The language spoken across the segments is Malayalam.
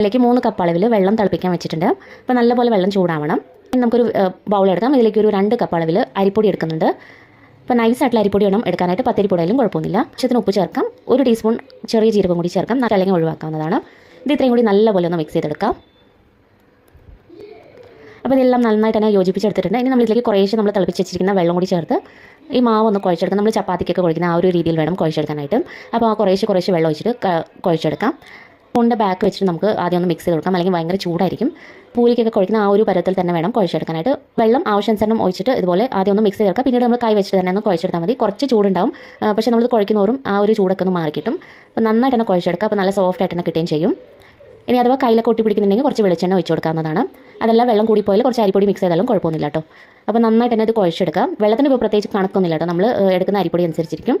ഇതിലേക്ക് മൂന്ന് കപ്പ് അളവിൽ വെള്ളം തിളപ്പിക്കാൻ വെച്ചിട്ടുണ്ട്. അപ്പോൾ നല്ലപോലെ വെള്ളം ചൂടാവണം. നമുക്കൊരു ബൗൾ എടുക്കാം. ഇതിലേക്ക് ഒരു രണ്ട് കപ്പ് അളവിൽ അരിപ്പൊടി എടുക്കുന്നുണ്ട്. അപ്പോൾ നൈസായിട്ടുള്ള അരിപ്പൊടി വേണം എടുക്കാനായിട്ട്. പത്തിരിപ്പൊടി ആയാലും കുഴപ്പമൊന്നുമില്ല. ആവശ്യത്തിന് ഉപ്പ് ചേർക്കാം. ഒരു ടീസ്പൂൺ ചെറിയ ജീരകം കൂടി ചേർക്കാം. അല്ലെങ്കിൽ ഒഴിവാക്കാവുന്നതാണ്. ഇത് ഇത്രയും കൂടി നല്ലപോലെ ഒന്ന് മിക്സ് ചെയ്തെടുക്കാം. അപ്പോൾ ഇതെല്ലാം നന്നായിട്ട് തന്നെ യോജിപ്പിച്ചെടുത്തിട്ടുണ്ട്. ഇനി നമ്മളിതിലേക്ക് കുറേശ്ശെ നമ്മൾ തിളപ്പിച്ച് വെച്ചിരിക്കുന്ന വെള്ളം കൂടി ചേർത്ത് ഈ മാവ് ഒന്ന് കുഴച്ചെടുക്കാം. നമ്മൾ ചപ്പാത്തിക്കൊക്കെ കുഴിക്കുന്ന ആ ഒരു രീതിയിൽ വേണം കുഴച്ചെടുക്കാനായിട്ട്. അപ്പോൾ ആ കുറേശ്ശെ കുറേശ്ശെ വെള്ളം ഒഴിച്ചിട്ട് കുഴച്ചെടുക്കാം. ഫോണിന്റെ ബാക്ക് വെച്ചിട്ട് നമുക്ക് ആദ്യം ഒന്ന് മിക്സ് ചെയ്ത് കൊടുക്കാം. അല്ലെങ്കിൽ ഭയങ്കര ചൂടായിരിക്കും. പൂരിക്കൊക്കെ കുഴക്കുന്ന ആ ഒരു പരത്തിൽ തന്നെ വേണം കുഴച്ചെടുക്കാനായിട്ട്. വെള്ളം ആവശ്യാനുസരണം ഒഴിച്ചിട്ട് ഇതുപോലെ ആദ്യം ഒന്ന് മിക്സ് ചെയ്തെടുക്കാം പിന്നീട് നമ്മൾ കൈ വെച്ചിട്ട് തന്നെ ഒന്ന് കുഴച്ചെടുത്താൽ മതി. കുറച്ച് ചൂടുണ്ടാവും. പക്ഷേ നമ്മൾ കുഴക്കുന്നോറും ആ ഒരു ചൂടൊക്കെ ഒന്ന് മാറി കിട്ടും. അപ്പോൾ നന്നായിട്ട് തന്നെ കുഴച്ചെടുക്കുക അപ്പോൾ നല്ല സോഫ്റ്റ് ആയിട്ട് തന്നെ കിട്ടുകയും ചെയ്യും. ഇനി അഥവാ കയ്യിലൊക്കെ ഒട്ടി പിടിക്കുന്നുണ്ടെങ്കിൽ കുറച്ച് വെളിച്ചെണ്ണ ഒഴിച്ച് കൊടുക്കാവുന്നതാണ്. അതല്ല വെള്ളം കൂടി പോയാൽ കുറച്ച് അരിപ്പൊടി മിക്സ് ചെയ്താലും കുഴപ്പമൊന്നുമില്ല കേട്ടോ. അപ്പോൾ നന്നായിട്ട് തന്നെ ഇത് കുഴച്ചെടുക്കാം. വെള്ളത്തിന് ഇപ്പോൾ പ്രത്യേകിച്ച് കണക്കൊന്നുമില്ല കേട്ടോ. നമ്മൾ എടുക്കുന്ന അരിപ്പൊടി അനുസരിച്ചിരിക്കും.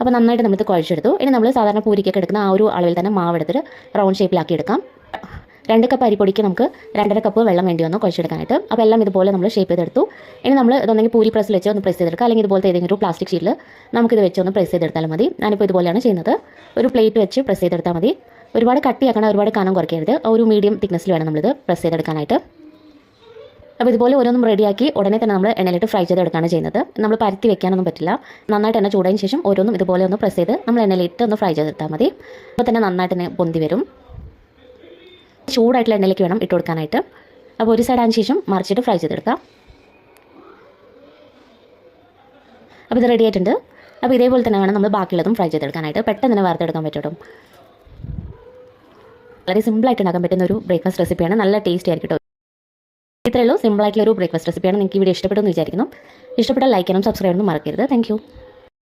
അപ്പോൾ നന്നായിട്ട് നമ്മളിത് കുഴച്ചെടുത്തു. ഇനി നമ്മൾ സാധാരണ പൂരിക്കൊക്കെ എടുക്കുന്ന ആ ഒരു അളവിൽ തന്നെ മാവ് എടുത്തിട്ട് റൗണ്ട് ഷേപ്പിലാക്കി എടുക്കാം. രണ്ട് കപ്പ് അരിപ്പൊടിക്ക് നമുക്ക് രണ്ടര കപ്പ് വെള്ളം വേണ്ടി വന്നു കുഴച്ചെടുക്കാനായിട്ട്. അപ്പോൾ എല്ലാം ഇതുപോലെ നമ്മൾ ഷേപ്പ് ചെയ്തെടുത്തു. ഇനി നമ്മൾ ഇതൊന്നെങ്കിൽ പൂരി പ്രസ്സിൽ വെച്ച് ഒന്ന് പ്രസ് ചെയ്തെടുക്കുക അല്ലെങ്കിൽ ഇതുപോലത്തെ ഏതെങ്കിലും ഒരു പ്ലാസ്റ്റിക് ഷീറ്റിൽ നമുക്കിത് വെച്ച് ഒന്ന് പ്രസ് ചെയ്തെടുത്താലും മതി. ഞാനിപ്പോൾ ഇതുപോലെയാണ് ചെയ്യുന്നത്. ഒരു പ്ലേറ്റ് വെച്ച് പ്രസ് ചെയ്തെടുത്താൽ മതി. ഒരുപാട് കട്ടിയാക്കണം ഒരുപാട് കനം കുറയ്ക്കരുത്. ഒരു മീഡിയം തിക്നെസ്സിൽ വേണം നമ്മളിത് പ്രസ് ചെയ്തെടുക്കാനായിട്ട്. അപ്പോൾ ഇതുപോലെ ഓരോന്നും റെഡിയാക്കി ഉടനെ തന്നെ നമ്മൾ എണ്ണയിലിട്ട് ഫ്രൈ ചെയ്തെടുക്കുകയാണ് ചെയ്യുന്നത്. നമ്മൾ പരത്തി വെക്കാനൊന്നും പറ്റില്ല. നന്നായിട്ട് എണ്ണ ചൂടായതിന് ശേഷം ഓരോന്നും ഇതുപോലെ ഒന്ന് പ്രസ് ചെയ്ത് നമ്മൾ എണ്ണയിലിട്ട് ഒന്ന് ഫ്രൈ ചെയ്തെടുത്താൽ മതി. അപ്പോൾ തന്നെ നന്നായിട്ട് തന്നെ പൊന്തി വരും. ചൂടായിട്ടുള്ള എണ്ണയിലേക്ക് വേണം ഇട്ട് കൊടുക്കാനായിട്ട്. അപ്പോൾ ഒരു സൈഡ് അതിന് ശേഷം മറിച്ചിട്ട് ഫ്രൈ ചെയ്തെടുക്കാം. അപ്പോൾ ഇത് റെഡി ആയിട്ടുണ്ട്. അപ്പോൾ ഇതേപോലെ തന്നെ വേണം നമ്മൾ ബാക്കിയുള്ളതും ഫ്രൈ ചെയ്തെടുക്കാനായിട്ട്. പെട്ടെന്ന് തന്നെ വറുത്തെടുക്കാൻ പറ്റും വളരെ സിമ്പിളായിട്ട് ഉണ്ടാക്കാൻ പറ്റുന്ന ഒരു ബ്രേക്ക്ഫാസ്റ്റ് റെസിപ്പിയാണ് നല്ല ടേസ്റ്റി ആയിരിക്കും കേട്ടോ ഇത്രയേ ഉള്ളൂ. സിമ്പിളായിട്ടുള്ള ഒരു ബ്രേക്ക്ഫാസ്റ്റ് റെസിപ്പിയാണ് നിങ്ങൾക്ക് ഈ വീഡിയോ ഇഷ്ടപ്പെട്ടു എന്ന് വിചാരിക്കുന്നു. ഇഷ്ടപ്പെട്ടാൽ ലൈക്ക് ചെയ്യണം സബ്സ്ക്രൈബ് ചെയ്യണം മറക്കരുത്. താങ്ക്